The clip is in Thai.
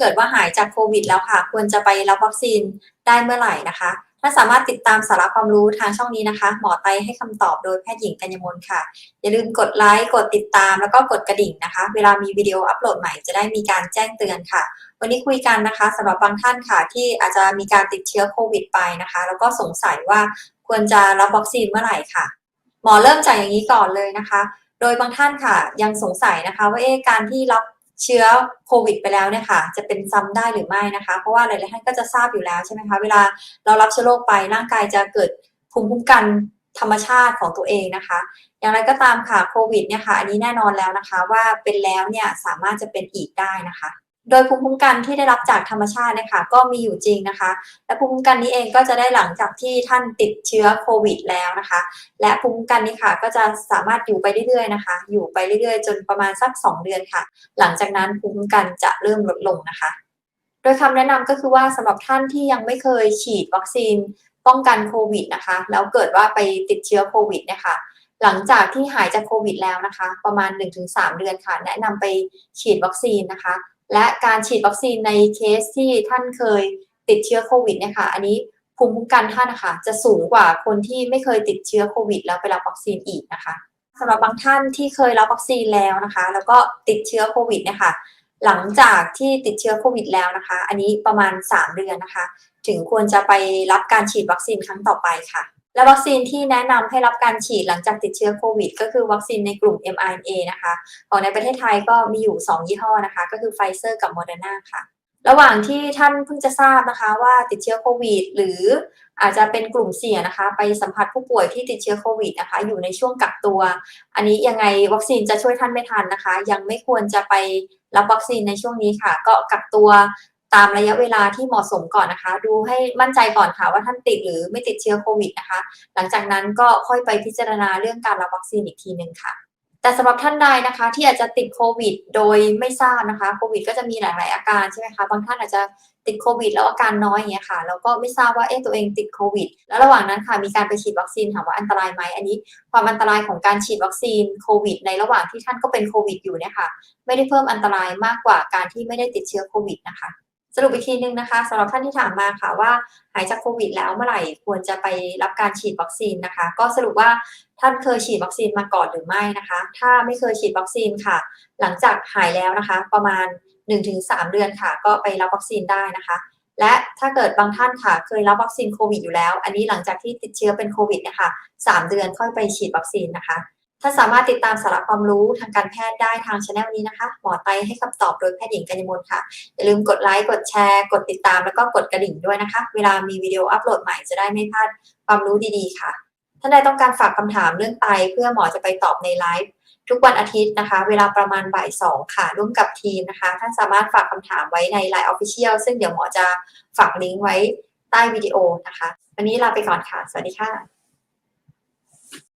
เกิดว่าหายจากโควิดแล้วค่ะ ควรจะไปรับวัคซีนได้เมื่อไหร่นะคะ ถ้าสามารถติดตามสาระความรู้ทางช่องนี้นะคะ หมอไตให้คำตอบโดยแพทย์หญิงกัญญมลค่ะ อย่าลืมกดไลค์ กดติดตาม แล้วก็กดกระดิ่งนะคะ เวลามีวิดีโออัปโหลดใหม่จะได้มีการแจ้งเตือนค่ะ วันนี้คุยกันนะคะสำหรับบางท่านค่ะ ที่อาจจะมีการติดเชื้อโควิดไปนะคะ แล้วก็สงสัยว่าควรจะรับวัคซีนเมื่อไหร่ค่ะ หมอเริ่มจากอย่างนี้ก่อนเลยนะคะ โดยบางท่านค่ะยังสงสัยนะคะ ว่าเอ๊ะการที่รับ เชื้อโควิดไปแล้วเนี่ยค่ะจะเป็นซ้ำได้หรือไม่นะคะ เพราะว่าหลายๆท่านก็จะทราบอยู่แล้วใช่ไหมคะเวลาเรารับเชื้อโรคไปร่างกายจะเกิดภูมิคุ้มกันธรรมชาติของตัวเองนะคะ อย่างไรก็ตามค่ะโควิดเนี่ยค่ะอันนี้แน่นอนแล้วนะคะ ว่าเป็นแล้วเนี่ยสามารถจะเป็นอีกได้นะคะ โดยภูมิคุ้มกันที่ได้รับจากธรรมชาตินะคะก็มีอยู่จริงนะคะ และภูมิคุ้มกันนี้เองก็จะได้หลังจากที่ท่านติดเชื้อโควิดแล้วนะคะ และภูมิคุ้มกันนี้ค่ะก็จะสามารถอยู่ไปเรื่อยๆนะคะ อยู่ไปเรื่อยๆ จนประมาณสัก 2 เดือนค่ะ หลังจากนั้นภูมิคุ้มกันจะเริ่มลดลงนะคะ โดยคำแนะนำก็คือว่าสำหรับท่านที่ยังไม่เคยฉีดวัคซีนป้องกันโควิดนะคะ แล้วเกิดว่าไปติดเชื้อโควิดเนี่ยค่ะหลังจากที่หายจากโควิดแล้วนะคะ ประมาณ 1-3 เดือนค่ะ แนะนำไปฉีดวัคซีนนะคะ และการฉีดวัคซีนในเคสที่ท่านเคยติดเชื้อโควิดเนี่ยค่ะ อันนี้ภูมิคุ้มกันท่านนะคะจะสูงกว่าคนที่ไม่เคยติดเชื้อโควิด แล้วไปรับวัคซีนอีกนะคะสำหรับบางท่านที่เคยรับวัคซีนแล้วนะคะ แล้วก็ติดเชื้อโควิดเนี่ยค่ะหลังจากที่ติดเชื้อโควิดแล้วนะคะ อันนี้ประมาณ 3 เดือนนะคะ ถึงควรจะไปรับการฉีดวัคซีนครั้งต่อไปค่ะ และวัคซีนที่แนะนำให้รับการฉีดหลังจากติดเชื้อโควิด ก็คือวัคซีนในกลุ่ม mRNA นะคะของในประเทศไทยก็มีอยู่ 2 ยี่ห้อนะคะ ก็คือไฟเซอร์กับโมเดอร์นาค่ะ ระหว่างที่ท่านเพิ่งจะทราบนะคะว่าติดเชื้อโควิด หรืออาจจะเป็นกลุ่มเสี่ยงนะคะ ไปสัมผัสผู้ป่วยที่ติดเชื้อโควิดนะคะ อยู่ในช่วงกักตัว อันนี้ยังไงวัคซีนจะช่วยท่านไม่ทันนะคะ ยังไม่ควรจะไปรับวัคซีนในช่วงนี้ค่ะ ก็กักตัว ตามระยะเวลาที่เหมาะสมก่อนนะคะ ดูให้มั่นใจก่อนค่ะว่าท่านติดหรือไม่ติดเชื้อโควิดนะคะ หลังจากนั้นก็ค่อยไปพิจารณาเรื่องการรับวัคซีนอีกทีหนึ่งค่ะ แต่สำหรับท่านใดนะคะ ที่อาจจะติดโควิด โดยไม่ทราบนะคะโควิด ก็จะมีหลาย ๆ อาการใช่ไหมคะบางท่านอาจจะติดโควิด แล้วอาการน้อยอย่างเงี้ยค่ะแล้วก็ไม่ทราบว่าเอ๊ะตัวเองติดโควิด แล้วระหว่างนั้นค่ะมีการไปฉีดวัคซีนถามว่าอันตรายไหมอันนี้ ความอันตรายของการฉีดวัคซีนโควิด ในระหว่างที่ท่านก็เป็นโควิด อยู่เนี่ยค่ะไม่ได้เพิ่มอันตรายมากกว่าการที่ไม่ได้ติดเชื้อโควิดนะคะ สรุปอีกทีนึงนะคะสำหรับท่านที่ถามมาค่ะว่าหายจากโควิดแล้วเมื่อไหร่ควรจะไปรับการฉีดวัคซีนนะคะ ก็สรุปว่าท่านเคยฉีดวัคซีนมาก่อนหรือไม่นะคะ ถ้าไม่เคยฉีดวัคซีนค่ะ หลังจากหายแล้วนะคะ ประมาณ 1-3 เดือนค่ะ ก็ไปรับวัคซีนได้นะคะ และถ้าเกิดบางท่านค่ะเคยรับวัคซีนโควิดอยู่แล้ว อันนี้หลังจากที่ติดเชื้อเป็นโควิดนะคะ3เดือนค่อยไปฉีดวัคซีนนะคะ ถ้าสามารถติดตามสาระความรู้ทางการแพทย์ได้ทางช anel นี้นะคะ หมอไตให้คำตอบโดยแพทย์หญิงกัญญมลค่ะ อย่าลืมกดไลค์ กดแชร์ กดติดตามแล้วก็กดกระดิ่งด้วยนะคะ เวลามีวิดีโออัปโหลดใหม่จะได้ไม่พลาดความรู้ดีๆ ค่ะท่านใดต้องการฝากคำถามเรื่องไตเพื่อหมอจะไปตอบในไลฟ์ทุกวันอาทิตย์นะคะ เวลาประมาณบ่ายสองค่ะ ร่วมกับทีมนะคะ ท่านสามารถฝากคำถามไว้ใน Line Official ซึ่งเดี๋ยวหมอจะฝากลิงก์ไว้ใต้วิดีโอนะคะ วันนี้ลาไปก่อนค่ะ สวัสดีค่ะ